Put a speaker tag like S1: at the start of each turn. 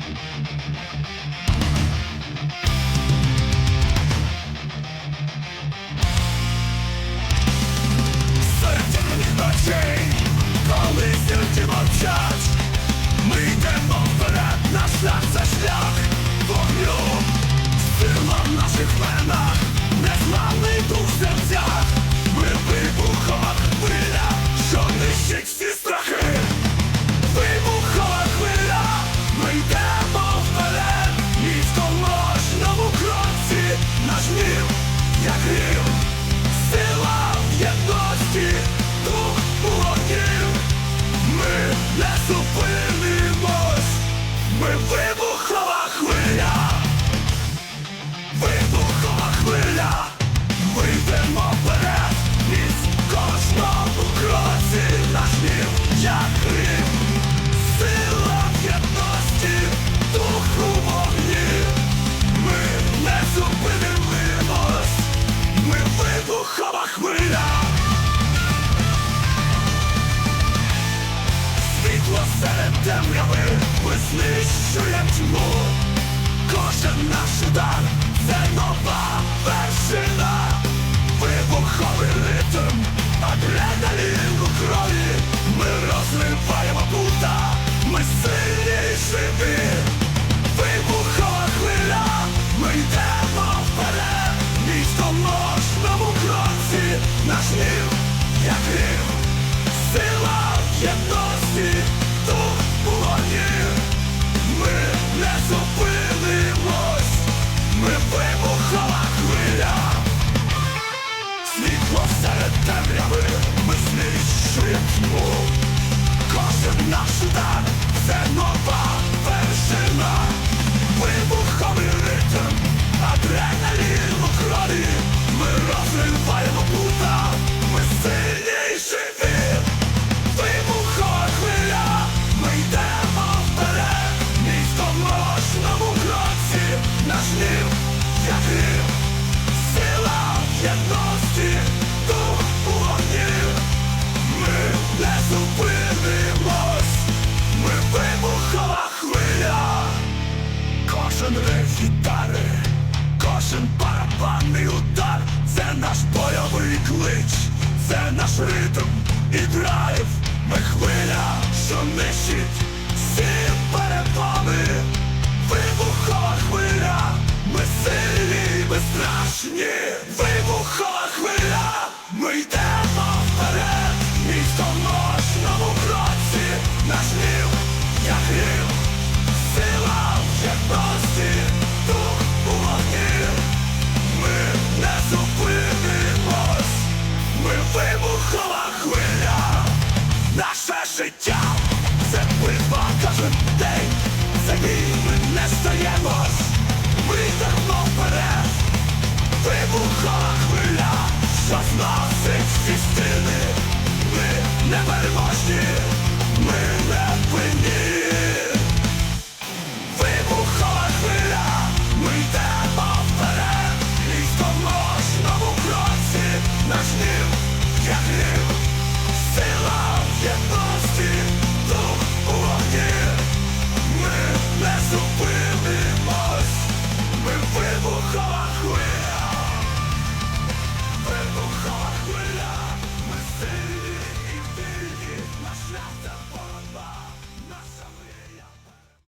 S1: Thank you. Адреналін у крові. Ми розриваємо пута, ми сильні і живі. Хвиля, ми йдемо вперед, і в кожному кроці наш гнів, як грім, сила в єдності, дух у вогні. Ми не зупинимось, ми вибухова хвиля. Світло серед темряви, ми знищуємо тьму. Кожен наш удар це нова клич, це наш ритм і драйв. Ми хвиля, що нищить всі перепони. Вибухова хвиля, ми сильні, ми страшні. Вибухова хвиля, ми йдемо життя це битва кожен день. За бій ми не стаємось, ми йдемо вперед. Вибухова хвиля, що зносить всі стіни. Ми не переможні, ми